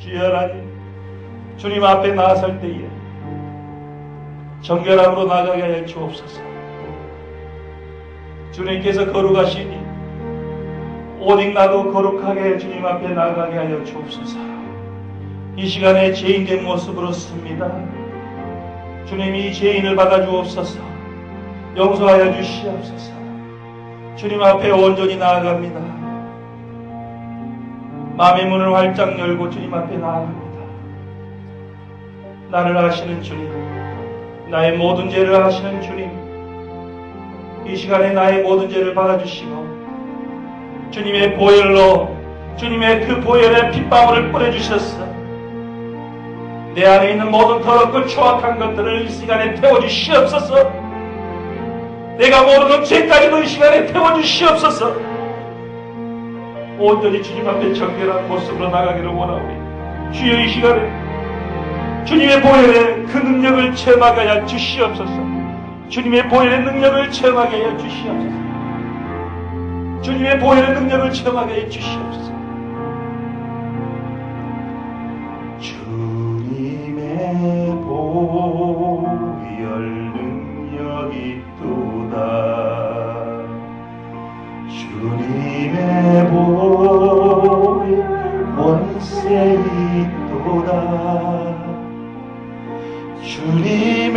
주여 하나님 주님 앞에 나설 때에 정결함으로 나가게 하여 주옵소서. 주님께서 거룩하시니 오직 나도 거룩하게 주님 앞에 나가게 하여 주옵소서. 이 시간에 죄인된 모습으로 씁니다. 주님이 죄인을 받아 주옵소서. 용서하여 주시옵소서. 주님 앞에 온전히 나아갑니다 마음의 문을 활짝 열고 주님 앞에 나아갑니다. 나를 아시는 주님 나의 모든 죄를 아시는 주님 이 시간에 나의 모든 죄를 받아주시고 주님의 보혈로 주님의 그 보혈의 핏방울을 뿌려주셨어 내 안에 있는 모든 더럽고 추악한 것들을 이 시간에 태워주시옵소서. 내가 모르는 죄까지도 이 시간에 태워주시옵소서 온전히 주님 앞에 정결한 모습으로 나가기를 원하오니 주여 이 시간에 주님의 보혈의 그 능력을 체험하게 하여 주시옵소서 주님의 보혈의 능력을 체험하게 하여 주시옵소서 주님의 보혈의 능력을 해 주시옵소서. 주님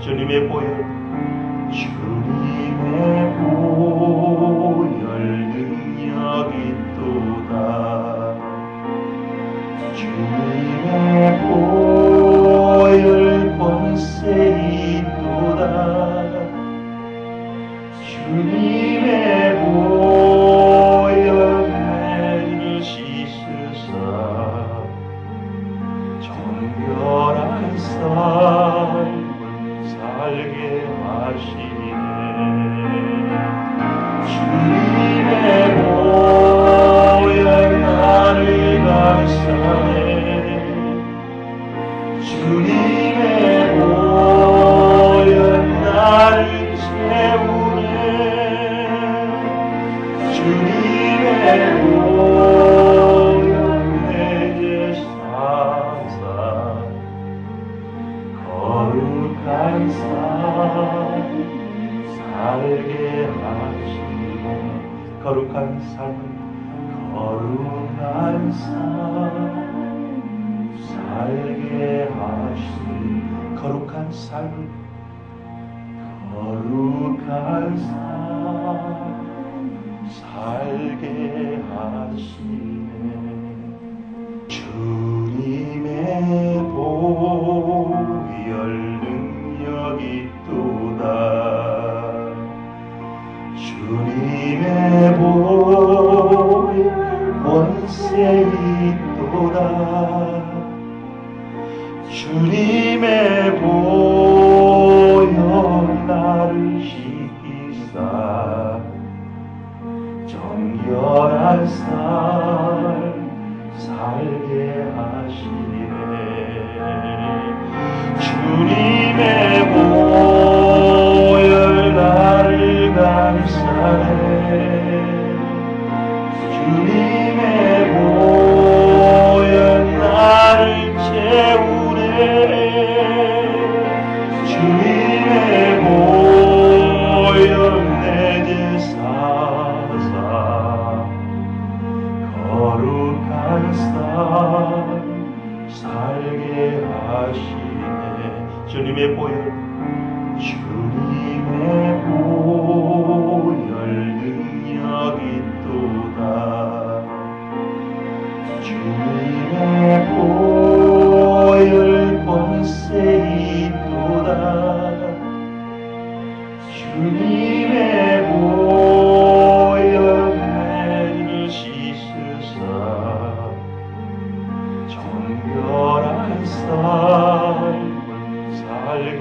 주님의 보혈, 삶 살게 하시네. 거룩한 삶을 거룩한 삶 살게 하시네. 주님의 보혈 능력이 또다. 주님의 보혈 원세이 또다 주님의 보혈,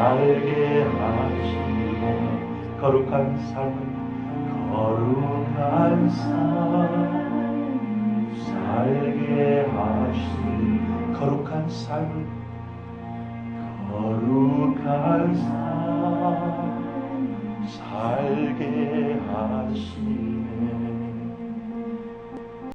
살게 하시고 거룩한 삶을 거룩한 삶 살게 하시고 거룩한 삶을 거룩한 삶 살게 하시네